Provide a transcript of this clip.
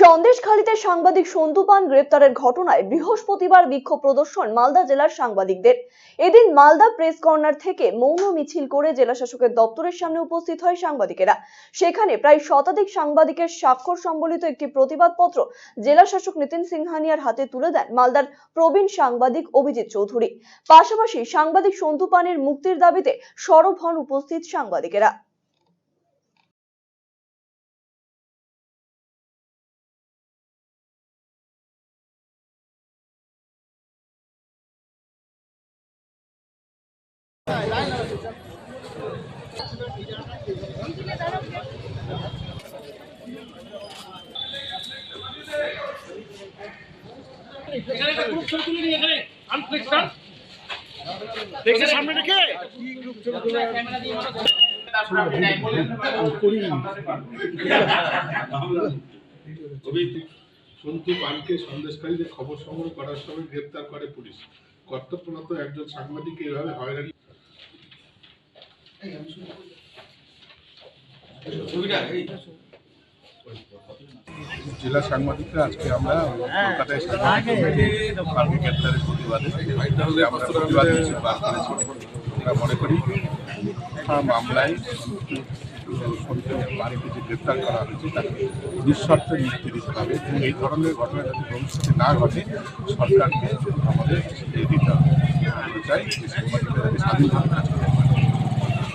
সন্দেশখালীতে সাংবাদিক সন্তু পান গ্রেপ্তারের ঘটনায় বৃহস্পতিবার বিক্ষোভ প্রদর্শন মালদা জেলার সাংবাদিকদের। এদিন মালদা প্রেস কর্নার থেকে মৌন মিছিল করে জেলা শাসকের দপ্তরের সামনে উপস্থিত হয় সাংবাদিকেরা। সেখানে প্রায় শতাধিক সাংবাদিকের স্বাক্ষর সম্বলিত একটি প্রতিবাদপত্র জেলা শাসক নিতিন সিংহানিয়ার হাতে তুলে দেন মালদার প্রবীণ সাংবাদিক অভিজিৎ চৌধুরী। পাশাপাশি সাংবাদিক সন্তু পানের মুক্তির দাবিতে সরব হন উপস্থিত সাংবাদিকেরা। এখানে একটা গ্রুপ ছবি এখানে আনফ্লেক্সন দেখে সামনে সন্দেশকারীদের খবর সংগ্রহ করার সময় গ্রেপ্তার করে পুলিশ। কর্তব্যরত একজন সাংবাদিক এভাবে হয়রানি জেলা সাংবাদিকরা আজকে আমরা কলকাতায় সাংবাদিক পানকে গ্রেপ্তারের প্রতিবাদে। আমরা প্রতিবাদ মিছিল বার করেছি আমরা মনে করি হ্যাঁ, মামলায় যে গ্রেপ্তার করা হয়েছে তাকে নিঃশর্তে মুক্তি দিতে হবে। এবং এই ধরনের ঘটনা যাতে ভবিষ্যতে না ঘটে সরকারকে আমাদের এই দিতে হবে। আমরা চাই যে সাংবাদিকরা যাতে স্বাধীনভাবে।